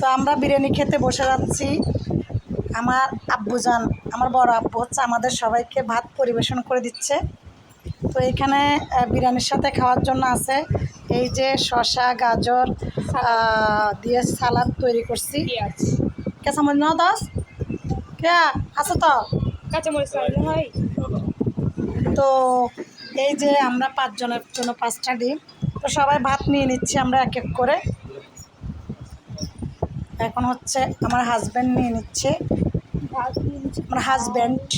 তো আমরা বিরিয়ানি খেতে বসে যাচ্ছি আমার আব্বুজান আমার বড় আব্বু হচ্ছে আমাদের সবাইকে ভাত পরিবেশন করে দিচ্ছে। তো এখানে বিরিয়ানির সাথে খাওয়ার জন্য আছে এই যে শসা গাজর দিয়ে সালাদ তৈরি করছি। পেঁয়াজ। কে সমঝ নাও দাস। কে আছে তো? কাঁচামরিচ তো এই যে আমরা পাঁচজনের জন্য পাঁচটা ডিম। তো সবাই ভাত নিয়ে নিচ্ছি আমরা এক এক করে। এখন হচ্ছে আমার হাজব্যান্ড নিয়ে নিচ্ছে। আমার হাজব্যান্ড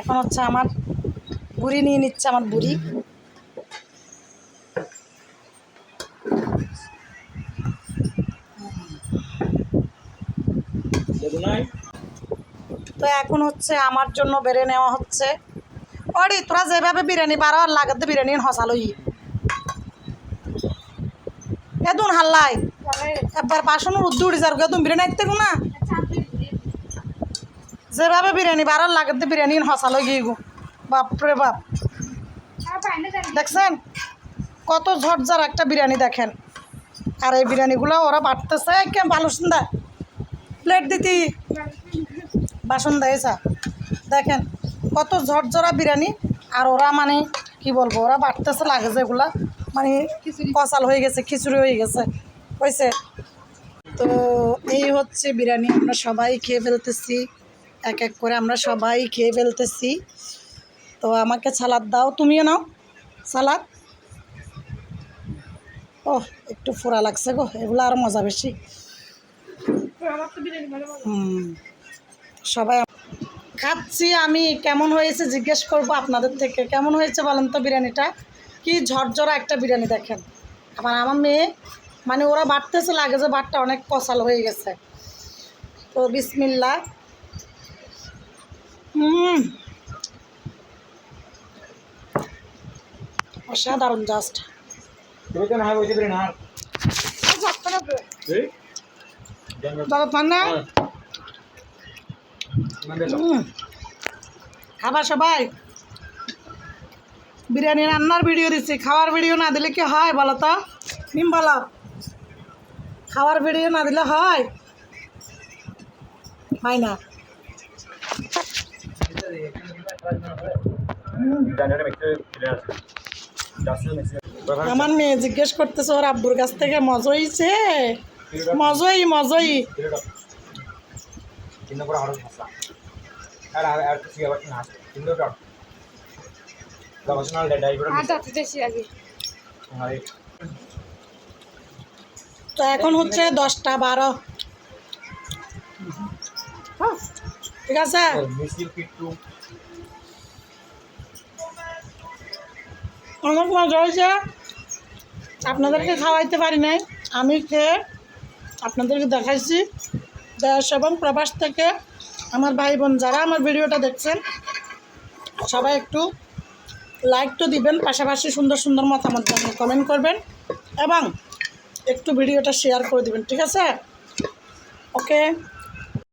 এখন হচ্ছে আমার বুড়ি নিয়ে নিচ্ছে আমার বুড়ি। তো এখন হচ্ছে আমার জন্য বেড়ে নেওয়া হচ্ছে। অরে, তোরা যেভাবে বিরিয়ানি বারো আর লাগাতে বিরিয়ানি হসালই। এদুন হাল্লাই। একবার বাসনের উদ্দু উঠে যার তুমি বিরিয়ানি আইতে না। যেভাবে বিরিয়ানি বারো লাগাতে বিরিয়ানি হসালই গিয়ে গো। বাপরে বাপ। দেখছেন? কত ঝটঝার একটা বিরিয়ানি দেখেন। আর এই বিরিয়ানিগুলো ওরা বাড়তেছে কে ভালো সুন্দর প্লেট দিতি। বাসন দিয়েছা দেখেন কত ঝরঝরা বিরিয়ানি। আর ওরা মানে কি বলব ওরা বাড়তেছে লাগে যেগুলা। মানে কষাল হয়ে গেছে খিচুড়ি হয়ে গেছে। হয়েছে। তো এই হচ্ছে বিরিয়ানি, আমরা সবাই খেয়ে ফেলতেছি। এক এক করে আমরা সবাই খেয়ে ফেলতেছি। তো আমাকে সালাদ দাও, তুমিও নাও সালাদ। ও একটু ফোড়া লাগছে গো, এগুলো আর মজা বেশি। সবাই খাচ্ছি আমি, কেমন হয়েছে জিজ্ঞেস করব আপনাদের থেকে। কেমন হয়েছে বলেন তো বিরিয়ানিটা? কি ঝরঝরা একটা বিরিয়ানি দেখেন। আবার আমার মেয়ে মানে ওরা বাড়তেছে লাগে যে বাটটা অনেক কষাল হয়ে গেছে। তো বিসমিল্লা হুম। অসাধারণ জাস্ট। হুম। খাবার সবাই? বিরিয়ানি রান্নার ভিডিও দিচ্ছি খাওয়ার ভিডিও না দিলে কি হয় বলো তো? নিম বলো। খাওয়ার ভিডিও না দিলে হয়? হয় না। আমার মেয়ে জিজ্ঞেস করতেছে, ওর আব্বুর কাছ থেকে মজইছে মজাই মজাই। আর তো এখন হচ্ছে দশটা বারো। হ্যাঁ, ঠিক আছে? আপনাদেরকে খাওয়াইতে পারি নাই। আমি খেয়ে আপনাদেরকে দেখাইছি। দেশ এবং প্রবাস থেকে আমার ভাই বোন যারা আমার ভিডিওটা দেখছেন সবাই একটু লাইক তো দিবেন পাশাপাশি সুন্দর সুন্দর মতামত জানিয়ে কমেন্ট করবেন। এবং একটু ভিডিওটা শেয়ার করে দেবেন ঠিক আছে? ওকে